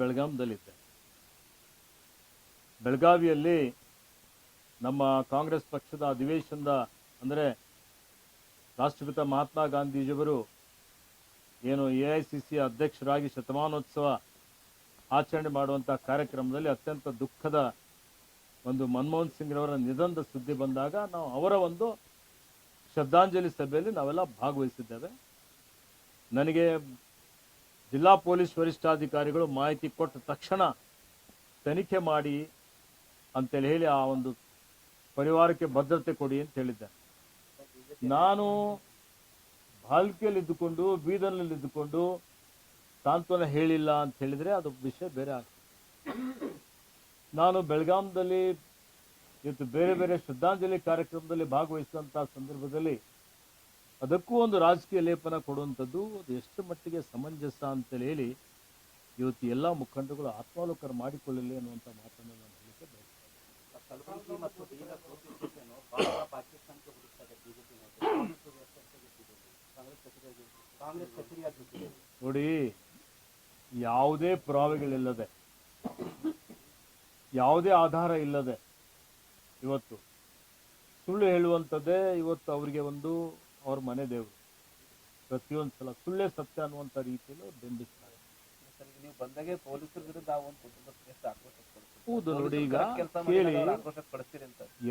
ಬೆಳಗಾಂದಲ್ಲಿದ್ದೆ ಬೆಳಗಾವಿಯಲ್ಲಿ ನಮ್ಮ ಕಾಂಗ್ರೆಸ್ ಪಕ್ಷದ ಅಧಿವೇಶನದ, ಅಂದರೆ ರಾಷ್ಟ್ರಪಿತ ಮಹಾತ್ಮ ಗಾಂಧೀಜಿಯವರು ಏನು ಎ ಐ ಸಿ ಸಿ ಅಧ್ಯಕ್ಷರಾಗಿ ಶತಮಾನೋತ್ಸವ ಆಚರಣೆ ಮಾಡುವಂಥ ಕಾರ್ಯಕ್ರಮದಲ್ಲಿ ಅತ್ಯಂತ ದುಃಖದ ಒಂದು ಮನಮೋಹನ್ ಸಿಂಗ್ರವರ ನಿಧನದ ಸುದ್ದಿ ಬಂದಾಗ ನಾವು ಅವರ ಒಂದು ಶ್ರದ್ಧಾಂಜಲಿ ಸಭೆಯಲ್ಲಿ ನಾವೆಲ್ಲ ಭಾಗವಹಿಸಿದ್ದೇವೆ. ನನಗೆ ಜಿಲ್ಲಾ ಪೊಲೀಸ್ ವರಿಷ್ಠಾಧಿಕಾರಿಗಳು ಮಾಹಿತಿ ಕೊಟ್ಟ ತಕ್ಷಣ ತನಿಖೆ ಮಾಡಿ ಅಂತೇಳಿ ಹೇಳಿ ಆ ಒಂದು ಪರಿವಾರಕ್ಕೆ ಭದ್ರತೆ ಕೊಡಿ ಅಂತ ಹೇಳಿದ್ದೆ ನಾನು ಬಾಲ್ಕಿಯಲ್ಲಿ ಇದ್ದುಕೊಂಡು ಬೀದರ್ನಲ್ಲಿ ಇದ್ದುಕೊಂಡು ಸಾಂತ್ವನ ಹೇಳಿಲ್ಲ ಅಂತ ಹೇಳಿದ್ರೆ ಅದು ವಿಷಯ ಬೇರೆ ಆಗ್ತದೆ. ನಾನು ಬೆಳಗಾಂದಲ್ಲಿ ಇವತ್ತು ಬೇರೆ ಬೇರೆ ಶ್ರದ್ಧಾಂಜಲಿ ಕಾರ್ಯಕ್ರಮದಲ್ಲಿ ಭಾಗವಹಿಸಿದಂಥ ಸಂದರ್ಭದಲ್ಲಿ ಅದಕ್ಕೂ ಒಂದು ರಾಜಕೀಯ ಲೇಪನ ಕೊಡುವಂಥದ್ದು ಅದು ಎಷ್ಟು ಮಟ್ಟಿಗೆ ಸಮಂಜಸ ಅಂತೇಳಿ ಹೇಳಿ ಇವತ್ತು ಎಲ್ಲ ಮುಖಂಡರುಗಳು ಆತ್ಮಾವಲೋಕನ ಮಾಡಿಕೊಳ್ಳಲಿ ಅನ್ನುವಂಥ ಮಾತನ್ನು ನಾನು ಹೇಳಲಿಕ್ಕೆ ಬಯಸ್ತೇನೆ. ಆಗಿರ್ತಿದೆ ನೋಡಿ ಯಾವುದೇ ಪುರಾವೆಗಳಿಲ್ಲದೆ ಯಾವುದೇ ಆಧಾರ ಇಲ್ಲದೆ ಇವತ್ತು ಸುಳ್ಳು ಹೇಳುವಂಥದ್ದೇ ಇವತ್ತು ಅವರಿಗೆ ಒಂದು ಅವ್ರ ಮನೆ ದೇವರು. ಪ್ರತಿಯೊಂದು ಸಲ ಸುಳ್ಳೇ ಸತ್ಯ ಅನ್ನುವಂಥ ರೀತಿಯಲ್ಲಿ ಅವ್ರು ಬಿಂಬಿಸ್ತಾರೆ ನೀವು ಬಂದಾಗೆ ಪೊಲೀಸರ ವಿರುದ್ಧ ಒಂದು ಹೌದು ನೋಡಿ ಈಗ ಕೇಳಿ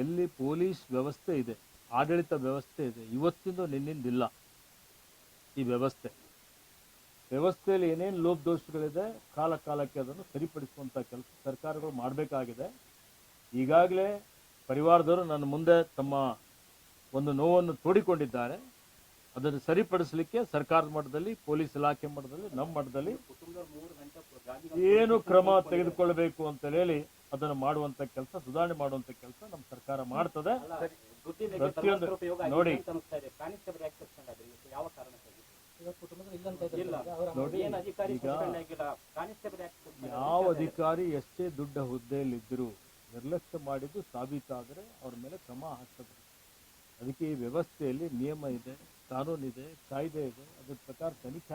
ಎಲ್ಲಿ ಪೊಲೀಸ್ ವ್ಯವಸ್ಥೆ ಇದೆ ಆಡಳಿತ ವ್ಯವಸ್ಥೆ ಇದೆ ಇವತ್ತಿಂದ ನಿನ್ನಿಂದಿಲ್ಲ ಈ ವ್ಯವಸ್ಥೆ. ವ್ಯವಸ್ಥೆಯಲ್ಲಿ ಏನೇನು ಲೋಪದೋಷಗಳಿದೆ ಕಾಲ ಕಾಲಕ್ಕೆ ಅದನ್ನು ಸರಿಪಡಿಸುವಂತ ಕೆಲಸ ಸರ್ಕಾರಗಳು ಮಾಡಬೇಕಾಗಿದೆ. ಈಗಾಗಲೇ ಪರಿವಾರದವರು ನನ್ನ ಮುಂದೆ ತಮ್ಮ ಒಂದು ನೋವನ್ನು ತೋಡಿಕೊಂಡಿದ್ದಾರೆ. ಅದನ್ನು ಸರಿಪಡಿಸಲಿಕ್ಕೆ ಸರ್ಕಾರದ ಮಟ್ಟದಲ್ಲಿ, ಪೊಲೀಸ್ ಇಲಾಖೆ ಮಟ್ಟದಲ್ಲಿ, ನಮ್ಮ ಮಟ್ಟದಲ್ಲಿ ಏನು ಕ್ರಮ ತೆಗೆದುಕೊಳ್ಳಬೇಕು ಅಂತ ಹೇಳಿ ಅದನ್ನು ಮಾಡುವಂತ ಕೆಲಸ, ಸುಧಾರಣೆ ಮಾಡುವಂತ ಕೆಲಸ ನಮ್ಮ ಸರ್ಕಾರ ಮಾಡ್ತದೆ. ಪ್ರತಿಯೊಂದು ನೋಡಿ. ಯಾವ ಅಧಿಕಾರಿ ಎಷ್ಟೇ ದೊಡ್ಡ ಹುದ್ದೆಯಲ್ಲಿದ್ದರೂ ನಿರ್ಲಕ್ಷ್ಯ ಮಾಡಿದ್ದು ಸಾಬೀತಾದರೆ ಅವ್ರ ಮೇಲೆ ಕ್ರಮ ಹಾಕ್ತದೆ ಅದಕ್ಕೆ ಈ ವ್ಯವಸ್ಥೆಯಲ್ಲಿ ನಿಯಮ ಇದೆ ಕಾನೂನಿದೆ ಕಾಯ್ದೆ ಇದೆ ಅದ್ರ ಪ್ರಕಾರ ತನಿಖೆ